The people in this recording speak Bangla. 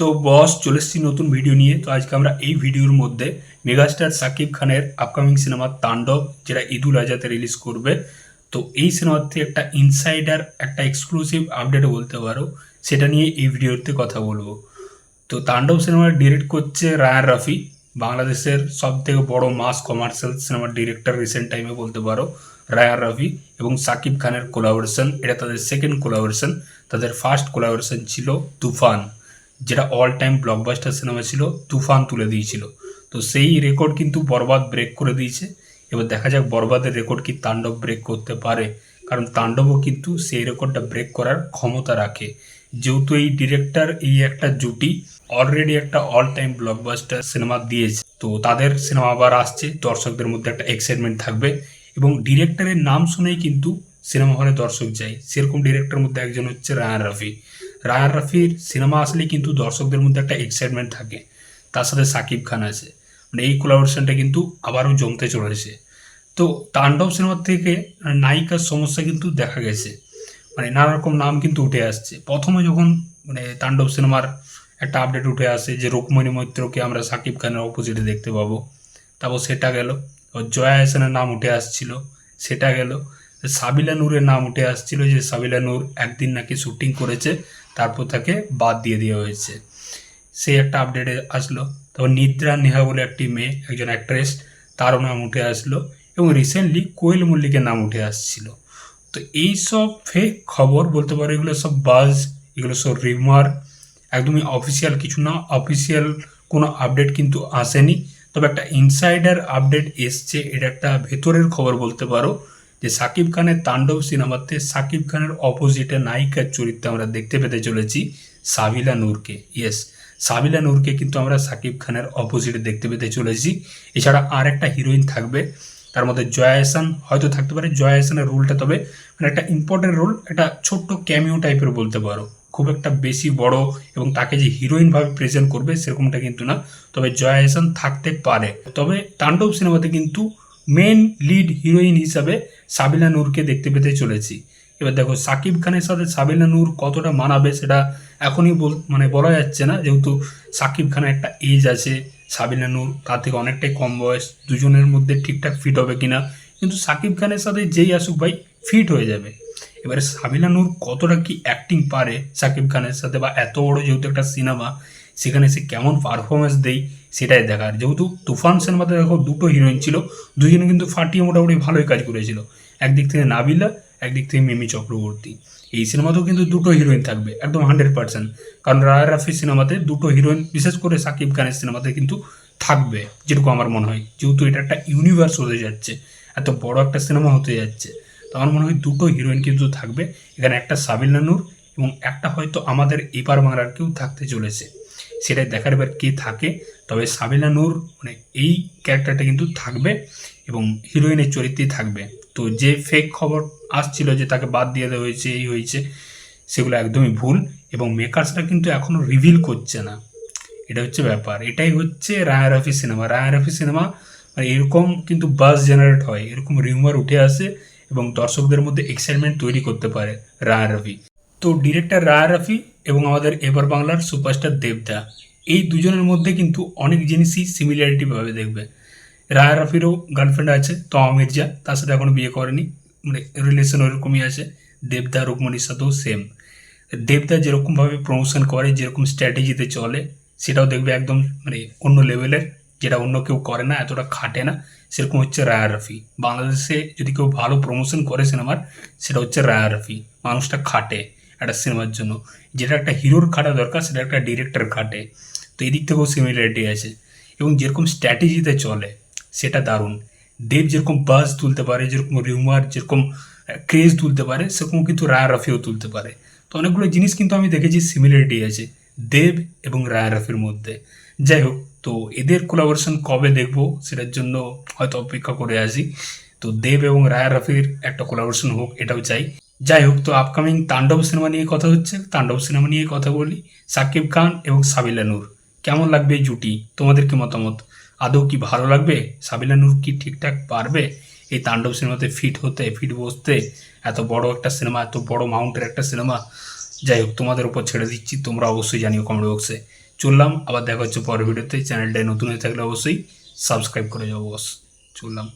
তো বস, চলে এসেছি নতুন ভিডিও নিয়ে। তো আজকে আমরা এই ভিডিওর মধ্যে মেগাস্টার সাকিব খানের আপকামিং সিনেমা তাণ্ডব, যেটা ঈদুল আজাতে রিলিজ করবে। তো এই সিনেমার থেকে একটা ইনসাইডার একটা এক্সক্লুসিভ আপডেটও বলতে পারো, সেটা নিয়ে এই ভিডিওতে কথা বলব। তো তাণ্ডব সিনেমা ডিরেক্ট করছে রায়ান রাফি, বাংলাদেশের সব থেকে বড় মাস কমার্শিয়াল সিনেমার ডিরেক্টর রিসেন্ট টাইমে বলতে পারো, রায়ান রাফি এবং সাকিব খানের কোলাবোরেশন এটা তাদের সেকেন্ড কোলাবোরেশন তাদের ফার্স্ট কোলাবোরেশন ছিল তুফান। যেটা অল টাইম ব্লকবাস্টার সিনেমা ছিল, তুফান তুলে দিয়েছিল। তো সেই রেকর্ড কিন্তু বরবাদ ব্রেক করে দিয়েছে। এবার দেখা যাক বরবাদের রেকর্ড কি তাণ্ডব ব্রেক করতে পারে। কারণ তাণ্ডবও কিন্তু সেই রেকর্ডটা ব্রেক করার ক্ষমতা রাখে। যেহেতু এই ডিরেক্টর এই একটা জুটি অলরেডি একটা অল টাইম ব্লকবাস্টার সিনেমা দিয়েছে। তো তাদের সিনেমা আবার আসছে, দর্শকদের মধ্যে একটা এক্সাইটমেন্ট থাকবে এবং ডিরেক্টরের নাম শুনেই কিন্তু সিনেমা হলে দর্শক যায়। সেরকম ডিরেক্টর মধ্যে একজন হচ্ছে রায়ান রাফি। রায়ান রাফির সিনেমা আসলে কিন্তু দর্শকদের মধ্যে একটা এক্সাইটমেন্ট থাকে। তার সাথে সাকিব খান আছে। মানে এই কোলাবোরেশনটা কিন্তু আবারও জমতে চলেছে। তো তাণ্ডব সিনেমার থেকে নায়িকার সমস্যা কিন্তু দেখা গেছে। মানে নানা রকম নাম কিন্তু উঠে আসছে। প্রথমে যখন মানে তাণ্ডব সিনেমার একটা আপডেট উঠে আসে যে রুকমণি মৈত্রকে আমরা সাকিব খানের অপোজিটে দেখতে পাবো। তারপর সেটা গেল। জয়া হাসানের নাম উঠে আসছিল। সেটা গেল। সাবিলা নূরের নাম উঠে আসছিল যে সাবিলা নূর একদিন নাকি শুটিং করেছে। তারপর তাকে বাদ দিয়ে দেওয়া হয়েছে। সেই একটা আপডেটে আসলো। তারপর নিদ্রা নেহা বলে একটি মেয়ে, একজন অ্যাক্ট্রেস তারও নাম উঠে আসলো এবং রিসেন্টলি কোয়েল মল্লিকের নাম উঠে আসছিল। তো এই সব ফেক খবর বলতে পারো, এগুলো সব বাজ এগুলো সব রিমার একদমই অফিসিয়াল কিছু না অফিসিয়াল কোনো আপডেট কিন্তু আসেনি। তবে একটা ইনসাইডার আপডেট এসছে, এটা একটা ভেতরের খবর বলতে পারো। যে সাকিব খানের তাণ্ডব সিনেমাতে সাকিব খানের অপোজিটে নায়িকার চরিত্রে আমরা দেখতে পেতে চলেছি সাবিলা নূরকে। ইয়েস সাবিলা নূরকে কিন্তু আমরা সাকিব খানের অপোজিটে দেখতে পেতে চলেছি। এছাড়া আর একটা হিরোইন থাকবে, তার মধ্যে জয়া হাসান, হয়তো থাকতে পারে জয়া হাসানের রোলটা তবে মানে একটা ইম্পর্টেন্ট রোল একটা ছোট্ট ক্যামিও টাইপের বলতে পারো। খুব একটা বেশি বড় এবং তাকে যে হিরোইনভাবে প্রেজেন্ট করবে সেরকমটা কিন্তু না, তবে জয়া হাসান থাকতে পারে। তবে তাণ্ডব সিনেমাতে কিন্তু মেন লিড হিরোইন হিসাবে সাবিলা নূরকে দেখতে পেতে চলেছি। এবার দেখো, সাকিব খানের সাথে সাবিলা নূর কতটা মানাবে সেটা এখনই বল মানে বলা যাচ্ছে না। যেহেতু সাকিব খানের একটা এজ আছে সাবিলা নূর তার থেকে অনেকটাই কম বয়স, দুজনের মধ্যে ঠিকঠাক ফিট হবে কিনা। কিন্তু সাকিব খানের সাথে যেই আসুক ভাই ফিট হয়ে যাবে। এবারে সাবিলা নূর কতটা কি অ্যাক্টিং পারে সাকিব খানের সাথে বা এত বড় যেহেতু একটা সিনেমা সেখানে সে কেমন পারফরমেন্স দেয় সেটাই দেখার। যেহেতু তুফান সিনেমাতে দেখো দুটো হিরোইন ছিল, দুজনে কিন্তু ফাটিয়ে মোটামুটি ভালোই কাজ করেছিল। একদিক থেকে নাবিলা, একদিক থেকে মিমি চক্রবর্তী। এই সিনেমাতেও কিন্তু দুটো হিরোইন থাকবে, একদম হান্ড্রেড পার্সেন্ট কারণ রায় রাফি সিনেমাতে দুটো হিরোইন বিশেষ করে সাকিব খানের সিনেমাতে কিন্তু থাকবে যেরকম আমার মনে হয়। যেহেতু এটা একটা ইউনিভার্স হতে যাচ্ছে, এত বড় একটা সিনেমা হতে যাচ্ছে। তো আমার মনে হয় দুটো হিরোইন কিন্তু থাকবে। এখানে একটা সাবিল নানুর এবং একটা হয়তো আমাদের এপার বাংলার কেউ থাকতে চলেছে। সেটাই দেখার এবার কে থাকে। তবে সাবিলা নূর মানে এই ক্যারেক্টারটা কিন্তু থাকবে এবং হিরোইনের চরিত্রেই থাকবে। তো যে ফেক খবর আসছিল যে তাকে বাদ দিয়ে দেওয়া হয়েছে, এই হয়েছে, সেগুলো একদমই ভুল এবং মেকার্সরা কিন্তু এখনও রিভিল করছে না। এটা হচ্ছে ব্যাপার। এটাই হচ্ছে রায়ার রাফি সিনেমা রায়ার রাফি সিনেমা মানে এরকম কিন্তু বাস জেনারেট হয়, এরকম রিউমার উঠে আসে এবং দর্শকদের মধ্যে এক্সাইটমেন্ট তৈরি করতে পারে রায়ার রাফি। তো ডিরেক্টর রায়ার রাফি এবং আমাদের এবার বাংলার সুপারস্টার দেবদা, এই দুজনের মধ্যে কিন্তু অনেক জিনিসই সিমিলারিটি ভাবে দেখবে। রায়া রাফিরও গার্লফ্রেন্ড আছে, তমা মির্জা, তার সাথে এখনও বিয়ে করেনি মানে রিলেশন ওরকমই আছে, দেবদা, রুকমণির সাথেও সেম দেবদা যেরকমভাবে প্রমোশন করে, যেরকম স্ট্র্যাটেজিতে চলে, সেটাও দেখবে একদম মানে অন্য লেভেলের যেটা অন্য কেউ করে না, এতটা খাটে না, সেরকম হচ্ছে রায়া রাফি। বাংলাদেশে যদি কেউ ভালো প্রমোশন করে সিনেমার সেটা হচ্ছে রায়া রাফি। মানুষটা খাটে। একটা সিনেমার জন্য। যেটা একটা হিরোর খাটা দরকার, সেটা একটা ডিরেক্টর খাটে। তো এই দিক থেকেও সিমিলারিটি আছে। এবং যেরকম স্ট্র্যাটেজিতে চলে, সেটা দারুণ। দেব যেরকম বাস তুলতে পারে, যেরকম রিউমার যেরকম ক্রেজ তুলতে পারে, সেরকম কিন্তু রায় রাফিও তুলতে পারে। তো অনেকগুলো জিনিস কিন্তু আমি দেখেছি সিমিলারিটি আছে, দেব এবং রায়া রাফির মধ্যে। যাই হোক, তো এদের কোলাবোরেশন কবে দেখব, সেটার জন্য হয়তো অপেক্ষা করে আসি তো দেব এবং রায়া রাফির একটা কোলাবোরেশন হোক, এটাও চাই। যাই হোক তো আপকামিং তাণ্ডব সিনেমা নিয়ে কথা হচ্ছে। তাণ্ডব সিনেমা নিয়ে কথা বলি। সাকিব খান এবং সাবিলা নূর। কেমন লাগবে এই জুটি? তোমাদের কি মতামত? আদৌ কি ভালো লাগবে? সাবিলা নূর কি ঠিকঠাক পারবে এই তাণ্ডব সিনেমাতে ফিট হতে ফিট বসতে? এত বড় একটা সিনেমা এত বড় মাউন্টের একটা সিনেমা যাই হোক তোমাদের উপর ছেড়ে দিচ্ছি। তোমরা অবশ্যই জানিও কমেন্ট বক্সে চললাম, আবার দেখা হচ্ছে পরের ভিডিওতে। চ্যানেলটায় নতুন হয়ে থাকলে অবশ্যই সাবস্ক্রাইব করে যাব বস চললাম।